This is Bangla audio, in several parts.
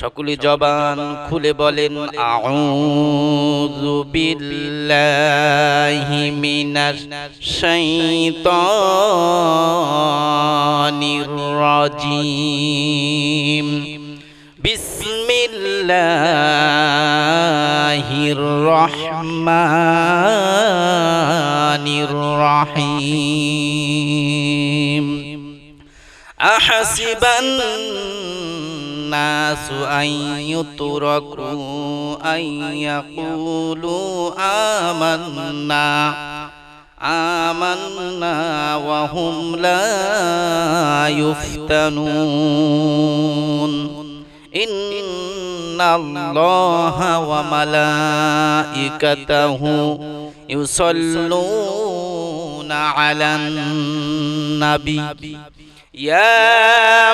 সকলে জবান খুলে বলেন আউযু বিসমিল্লাহির রহমানির রহিম। আহাসিবান الناس أن يتركوا أن يقولوا آمنا آمنا وهم لا يفتنون إن الله وملائكته يصلون على النبي يا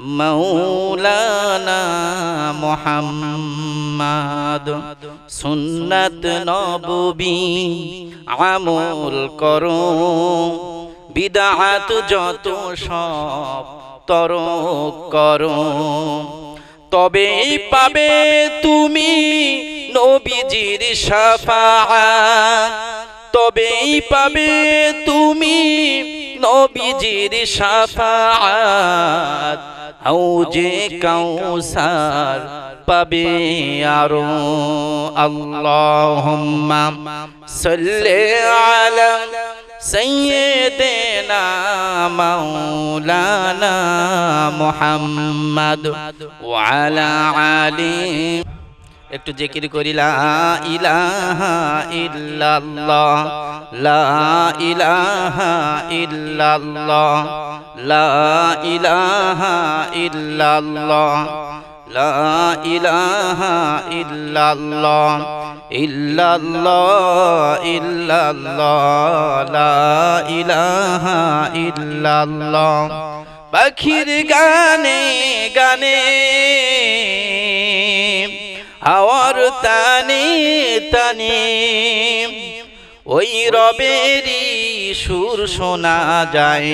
মৌলানা মোহাম্মদ, সুন্নত নবী আমল করো। বিদাহাত যত সব তর করো। তবেই পাবে তুমি নবীজির সাফা তবেই পাবে তুমি নবীজির সাফা হাউজে কাউসার পাবে আরো আল্লাহুম্মা সাল্লি আলা سيدنا مولانا محمد وعلى آله একটু জিকির করি, লা ইলাহা ইল্লাল্লাহ, লা ইলাহা ইল্লাল্লাহ, লা ইলাহা ইল্লাল্লাহ, লা ইলাহা ইল্লাল্লাহ ইল্লাল্লাহ ইল্লাল্লাহ, লা ইলাহা ইল্লাল্লাহ। পাখির গানে গানে হাওয়ার তানি তানি। ওই রবেরই সুর শোনা যায়,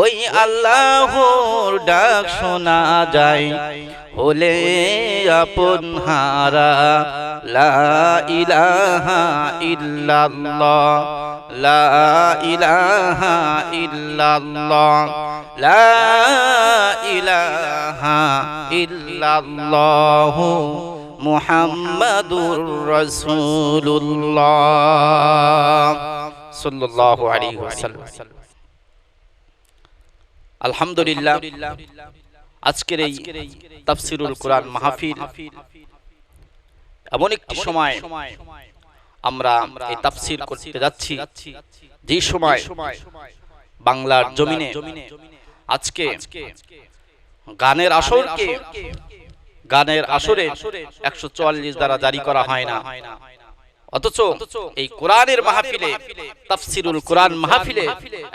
ওই আল্লাহর ডাক শোনা যায়। হলে আপন হারা, লা ইলাহা ইল্লাল্লাহ, লা ইলাহা ইল্লাল্লাহ, লা ইলাহা ইল্লাল্লাহ। মুহাম্মাদুর রাসূলুল্লাহ সাল্লাল্লাহু আলাইহি ওয়াসাল্লাম। আলহামদুলিল্লাহ, আজকের এই তাফসিরুল কোরআন মাহফিল এমন একটি সময় আমরা এই তাফসির করতে যাচ্ছি। যে সময় বাংলার জমিনে আজকে গানের আসরকে গানের আসরে একশো চুয়াল্লিশ দ্বারা জারি করা হয় না। অথচ এই কোরআনের মাহফিলে তাফসিরুল কোরআন মাহফিলে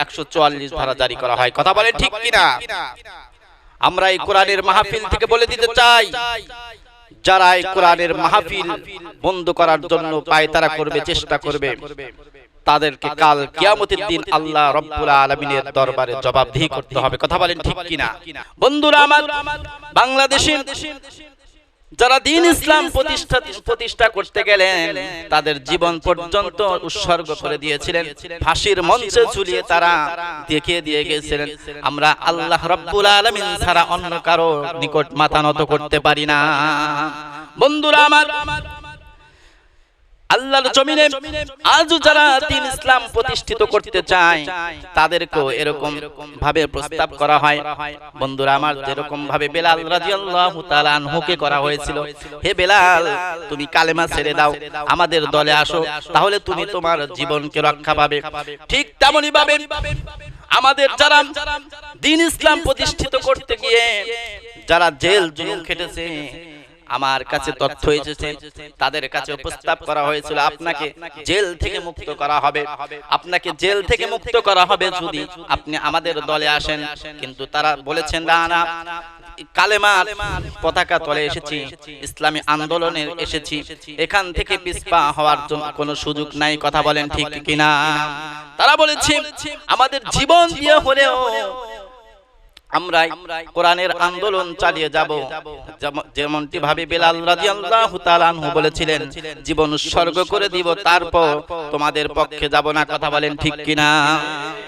একশো চুয়াল্লিশ ধারা জারি করা হয়। কথা বলে ঠিক কিনা? আমরা এই কোরআনের মাহফিল থেকে বলে দিতে চাই যারা এই কোরআনের মাহফিল বন্ধ করার জন্য পায় তারা করবে চেষ্টা করবে। তাদেরকে কাল কিয়ামতের দিন আল্লাহ রব্বুল আলমিনের দরবারে জবাবদিহি করতে হবে। কথা বলেন ঠিক কিনা? বন্ধুরা আমার বাংলাদেশে যারা দিন ইসলাম প্রতিষ্ঠা প্রতিষ্ঠা করতে গেলেন তাদের জীবন পর্যন্ত উৎসর্গ করে দিয়েছিলেন। ফাঁসির মঞ্চে ঝুলিয়ে তারা দেখিয়ে দিয়ে গেছিলেন। আমরা আল্লাহ রব্বুল আলমিন ছাড়া অন্য কারও নিকট মাথা নত করতে পারি না। বন্ধুরা আমার আল্লাহর জমিনে আজও যারা দিন ইসলাম প্রতিষ্ঠিত করতে চায়, তাদেরকেও এরকম ভাবে প্রস্তাব করা হয়। বন্ধুরা, আমার যেরকম ভাবে বেলাল রাদিয়াল্লাহু তাআলা আনহুকে করা হয়েছিল, হে বেলাল, তুমি কালেমা ছেড়ে দাও, আমাদের দলে আসো, তাহলে তুমি তোমার জীবনকে রক্ষা পাবে। ঠিক তেমনি ভাবে আমাদের যারা দিন ইসলাম প্রতিষ্ঠিত করতে গিয়ে, যারা জেল জুলুম খেটেছে আমার কাছে তথ্য এসেছে তাদের কাছে প্রস্তাব করা হয়েছিল আপনাকে জেল থেকে মুক্ত করা হবে। আপনাকে জেল থেকে মুক্ত করা হবে যদি আপনি আমাদের দলে আসেন কিন্তু তারা বলেছেন না না কালেমা পতাকা তলে এসেছি ইসলামী আন্দোলনের এসেছি এখান থেকে পিসপা হওয়ার জন্য কোনো সুযোগ নাই কথা বলেন ঠিক কিনা? তারা বলেছে আমাদের জীবন দিয়ে হলেও আমরা কোরআনের আন্দোলন চালিয়ে যাব। যেমনটি ভাবে বেলাল বলেছিলেন, জীবন উৎসর্গ করে দিব, তারপর তোমাদের পক্ষে যাব না। কথা বলেন ঠিক কিনা?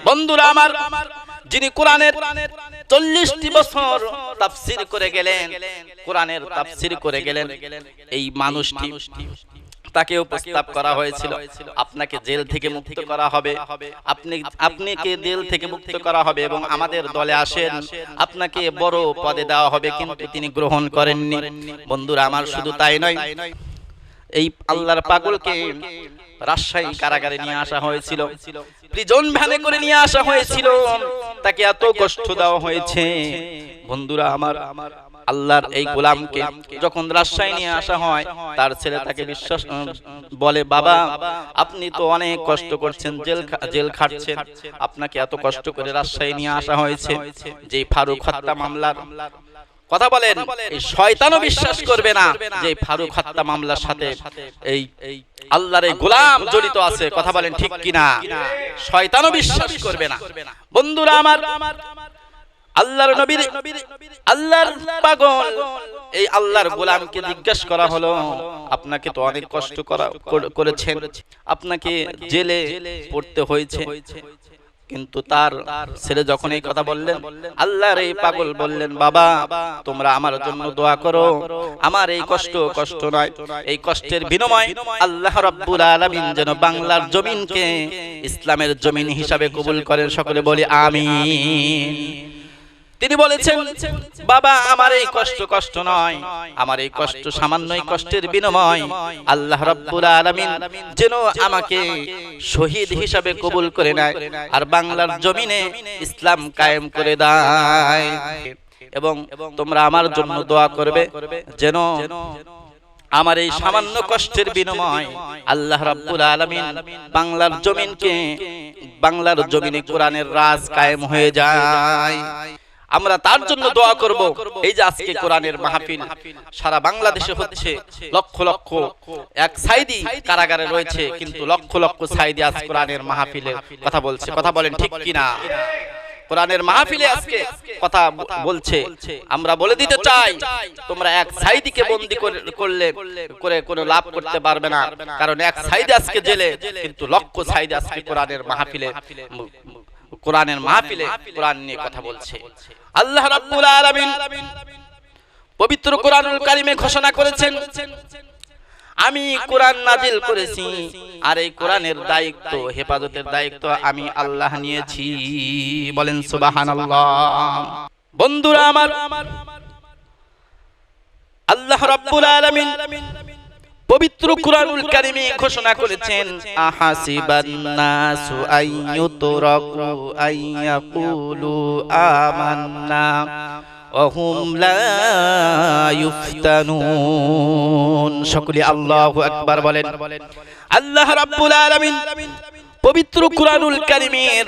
বন্ধুরা আমার, যিনি কোরআনের চল্লিশটি বছর তাফসির করে গেলেন, কোরআনের তাফসির করে গেলেন, এই মানুষটি তাকেও প্রস্তাব করা হয়েছিল। আপনাকে জেল থেকে মুক্ত করা হবে। আপনি আপনাকে জেল থেকে মুক্ত করা হবে এবং আমাদের দলে আসেন। আপনাকে বড় পদে দেওয়া হবে কিন্তু তিনি গ্রহণ করেননি। বন্ধুরা আমার শুধু তাই নয় এই আল্লাহর পাগলকে রাজশাহী কারাগারে নিয়ে আসা হয়েছিল। প্রিজন ভ্যানে করে নিয়ে আসা হয়েছিল। তাকে এত কষ্ট দেওয়া হয়েছে। বন্ধুরা আমার আল্লাহর এই গোলামকে যখন রাজশাহী নিয়ে আসা হয় তার ছেলে তাকে বিশ্বাস বলে বাবা আপনি তো অনেক কষ্ট করছেন জেল জেল খাটছেন আপনাকে এত কষ্ট করে রাজশাহী নিয়ে আসা হয়েছে যে ফারুক হত্যা মামলার কথা বলেন এই শয়তানও বিশ্বাস করবে না যে ফারুক হত্যা মামলার সাথে এই আল্লাহর এই গোলাম জড়িত আছে কথা বলেন ঠিক কিনা? শয়তানও বিশ্বাস করবে না। বন্ধুরা আমার আল্লাহর নবীর আল্লাহর পাগল। এই আল্লাহর গোলামকে জিজ্ঞেস করা হলো, আপনাকে তো অনেক কষ্ট করা করেছেন। আপনাকে জেলে পড়তে হয়েছে। কিন্তু তার ছেলে যখন এই কথা বললেন, আল্লাহর এই পাগল বললেন, বাবা, তোমরা আমার জন্য দোয়া করো। আমার এই কষ্ট কষ্ট নয়। এই কষ্টের বিনিময় আল্লাহ রাব্বুল আলামিন যেন বাংলার জমিনকে ইসলামের জমিন হিসাবে কবুল করেন। সকলে বলি, আমিন। তিনি বলেছেন বাবা আমার এই কষ্ট কষ্ট নয়। আমার এই কষ্ট সামান্যই কষ্টের বিনিময় আল্লাহ রাব্বুল আলামিন যেন আমাকে শহীদ হিসাবে কবুল করে নেয় আর বাংলার জমিনে ইসলাম কায়েম করে দেয়। এবং তোমরা আমার জন্য দোয়া করবে যেন আমার এই সামান্য কষ্টের বিনিময় আল্লাহ রাব্বুল আলামিন বাংলার জমিনকে বাংলার জমিনে কোরআনের রাজ কায়েম হয়ে যায়। আমরা তার জন্য দোয়া করব। এই যে আজকে কোরআনের মাহফিল সারা বাংলাদেশে হচ্ছে লক্ষ লক্ষ এক সাইদি কারাগারে রয়েছে কিন্তু লক্ষ লক্ষ সাইদি আজ কোরআনের মাহফিলে কথা বলছে। কথা বলেন ঠিক কিনা? কোরআনের মাহফিলে আজকে কথা বলছে। আমরা বলে দিতে চাই তোমরা এক সাইদিকে বন্দি করলে করে কোনো লাভ করতে পারবে না। কারণ এক সাইদি আজকে জেলে কিন্তু লক্ষ সাইদি আজকে কোরআনের মাহফিলে কোরআনের মাহফিলে কোরআন নিয়ে কথা বলছে। আল্লাহ রাব্বুল আলামিন পবিত্র কোরআনুল কারিমে ঘোষণা করেছেন আমি কোরআন নাজিল করেছি আর এই কোরআনের দায়িত্ব হেফাজতের দায়িত্ব আমি আল্লাহ নিয়েছি। বলেন সুবহানাল্লাহ। বন্ধুরা আমার আল্লাহ রাব্বুল আলামিন পবিত্র কুরআনুল কারিমে ঘোষণা করেছেন, আহাসিবান নাসু আইয়ুতরাকু আইয়াকুলু আমান্না, ওহুম লা ইফতানুন সকলে আল্লাহু আকবার বলেন। আল্লাহ রাব্বুল আলামিন পবিত্র কুরআনুল কারিমের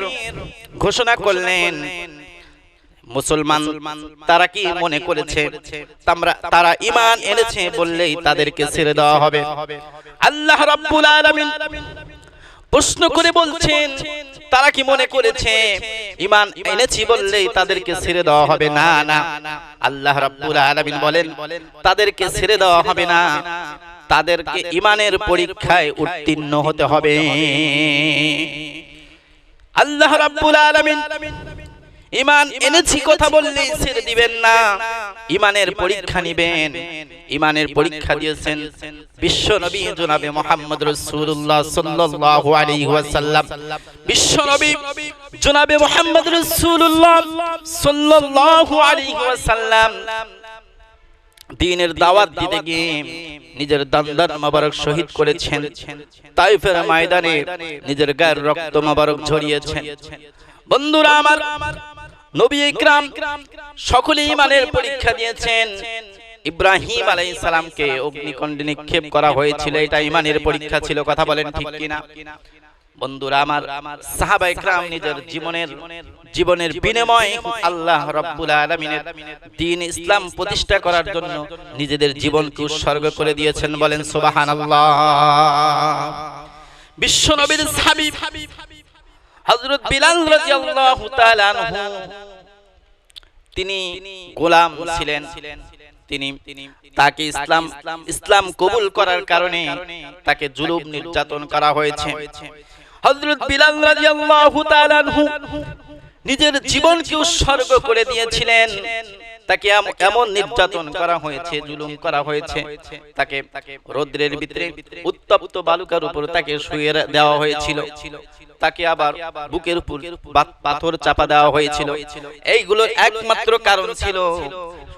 ঘোষণা করলেন মুসলমান তারা কি মনে করেছে? তারা ঈমান এনেছে বললেই তাদেরকে ছেড়ে দেওয়া হবে। আল্লাহ রাব্বুল আলামিন প্রশ্ন করে বলছেন তারা কি মনে করেছে? ইমান এনেছি বললেই তাদেরকে ছেড়ে দেওয়া হবে। না না। আল্লাহ রাব্বুল আলামিন বলেন তাদেরকে ছেড়ে দেওয়া হবে না। তাদেরকে ইমানের পরীক্ষায় উত্তীর্ণ হতে হবে। আল্লাহ রাব্বুল আলামিন ইমান এনেছি কথা বললেই ছেড়ে দিবেন না। ইমানের পরীক্ষা নিবেন। ইমানের পরীক্ষা দিয়েছেন বিশ্ব নবী জনাবে মোহাম্মদ রাসূলুল্লাহ সাল্লাল্লাহু আলাইহি ওয়াসাল্লাম। বিশ্ব নবী জনাবে মোহাম্মদ রাসূলুল্লাহ সাল্লাল্লাহু আলাইহি ওয়াসাল্লাম। দিনের দাওয়াত দিতে গিয়ে নিজের দান্দার মোবারক শহীদ করেছেন। তাইফের ময়দানে নিজের গায়ের রক্ত মোবারক ঝরিয়েছেন। বন্ধুরা আমার নবী ইকরাম সকলে ইমানের পরীক্ষা দিয়েছেন। ইব্রাহিম আলাইহিস সালামকে অগ্নিকুণ্ডে নিক্ষেপ করা হয়েছিল, এটা ইমানের পরীক্ষা ছিল, কথা বলেন ঠিক কিনা? বন্ধুরা, আমার সাহাবা ইকরাম নিজের জীবনের জীবনের বিনিময় আল্লাহ রাব্বুল আলামিনের দ্বীন ইসলাম প্রতিষ্ঠা করার জন্য নিজেদের জীবনকে উৎসর্গ করে দিয়েছেন বলেন সুবহানাল্লাহ। বিশ্ব নবীর সাহাবী হযরত বিলাল রাজি তাআলা আনহু, তিনি গোলাম ছিলেন। তিনি তাকে ইসলাম ইসলাম কবুল করার কারণে তাকে জুলুম নির্যাতন করা হয়েছে। হযরত বিলাল তাআলা আনহু নিজের জীবনকে উৎসর্গ করে দিয়েছিলেন। তাকে এমন নির্যাতন করা হয়েছে জুলুম করা হয়েছে। তাকে রৌদ্রের ভিতরে উত্তপ্ত বালুকার উপর তাকে শুয়ে দেওয়া হয়েছিল। তাকে আবার বুকের উপর পাথর চাপা দেওয়া হয়েছিল। এইগুলোর একমাত্র কারণ ছিল।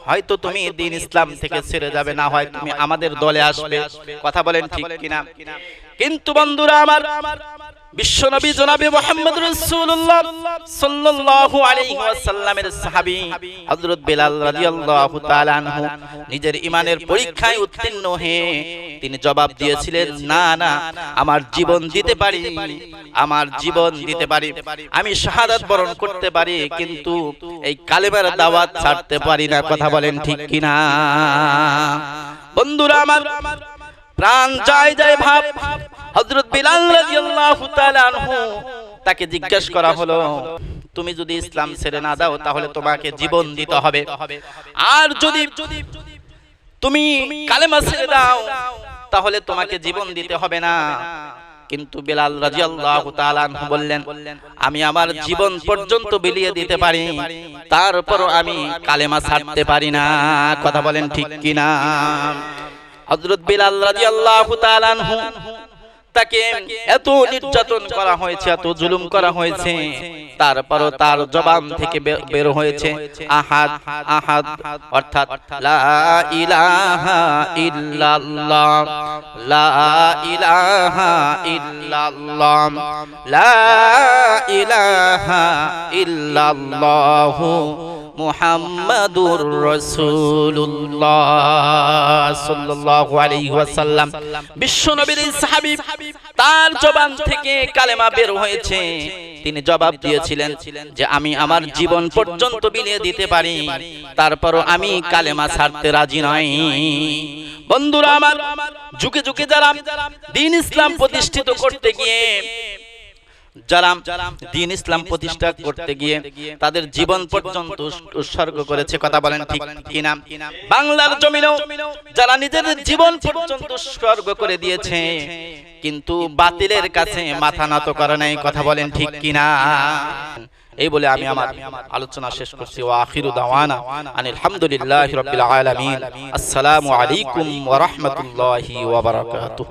হয়তো তুমি দিন ইসলাম থেকে ছেড়ে যাবে। না হয় তুমি আমাদের দলে আসবে। কথা বলেন ঠিক কিনা? কিন্তু বন্ধুরা আমার বিশ্বনবী জনাবে মুহাম্মদ রাসূলুল্লাহ সাল্লাল্লাহু আলাইহি ওয়াসাল্লামের সাহাবী হযরত রাদিয়াল্লাহু তাআলা আনহু নিজের ঈমানের পরীক্ষায় উত্তীর্ণ হয়ে তিনি জবাব দিয়েছিলেন, না না, আমার জীবন দিতে পারি, আমার জীবন দিতে পারি, আমি শাহাদাত বরণ করতে পারি, কিন্তু এই কালেমার দাওয়াত ছাড়তে পারি না। কথা বলেন ঠিক কিনা? বন্ধুরা আমার প্রাণ যায় যায় ভাব হযরত বিলাল রাদিয়াল্লাহু তাআলা আনহু তাকে জিজ্ঞেস করা হলো, তুমি যদি ইসলাম ছেড়ে না দাও, তাহলে তোমাকে জীবন দিতে হবে। আর যদি তুমি কালেমা ছেড়ে দাও, তাহলে তোমাকে জীবন দিতে হবে না। কিন্তু বিলাল রাদিয়াল্লাহু তাআলা বললেন, আমি আমার জীবন পর্যন্ত বিলিয়ে দিতে পারি, তারপরও আমি কালেমা ছাড়তে পারি না। কথা বলেন ঠিক কিনা? হযরত বিলাল রাদিয়াল্লাহু তাআলা তাকে এত নির্যাতন করা হয়েছে, এত জুলুম করা হয়েছে। তারপরও তার জবান থেকে বের হয়েছে। আহাদ আহাদ, অর্থাৎ লা ইলাহা ইল্লাল্লাহ, লা ইলাহা ইল্লাল্লাহ, লা ইলাহা ইল্লাল্লাহ। মুহাম্মাদুর রাসূলুল্লাহ সাল্লাল্লাহু আলাইহি ওয়াসাল্লাম। বিশ্বনবীর সাহাবী তার জবান থেকে কালেমা বের হয়েছে। তিনি জবাব দিয়েছিলেন যে, আমি আমার জীবন পর্যন্ত বিলিয়ে দিতে পারি, তারপরও আমি কালেমা ছাড়তে রাজি নই। বন্ধুরা আমার, যুগে যুগে যারা দিন ইসলাম প্রতিষ্ঠিত করতে গিয়ে যারা দিন ইসলাম প্রতিষ্ঠা করতে গিয়ে তাদের জীবন পর্যন্ত উৎসর্গ করেছে, কথা বলেন ঠিক কিনা? বাংলার জমিনেও যারা নিজেদের জীবন পর্যন্ত উৎসর্গ করে দিয়েছে, কিন্তু বাতিলের কাছে মাথা নত করে নাই, কথা বলেন ঠিক কিনা? এই বলে আমি আমার আলোচনা শেষ করছি, ওয়া আখিরু দাওয়ানা আনিল হামদুলিল্লাহি রাব্বিল আলামিন। আসসালামু আলাইকুম ওয়া রাহমাতুল্লাহি ওয়া বারাকাতুহু।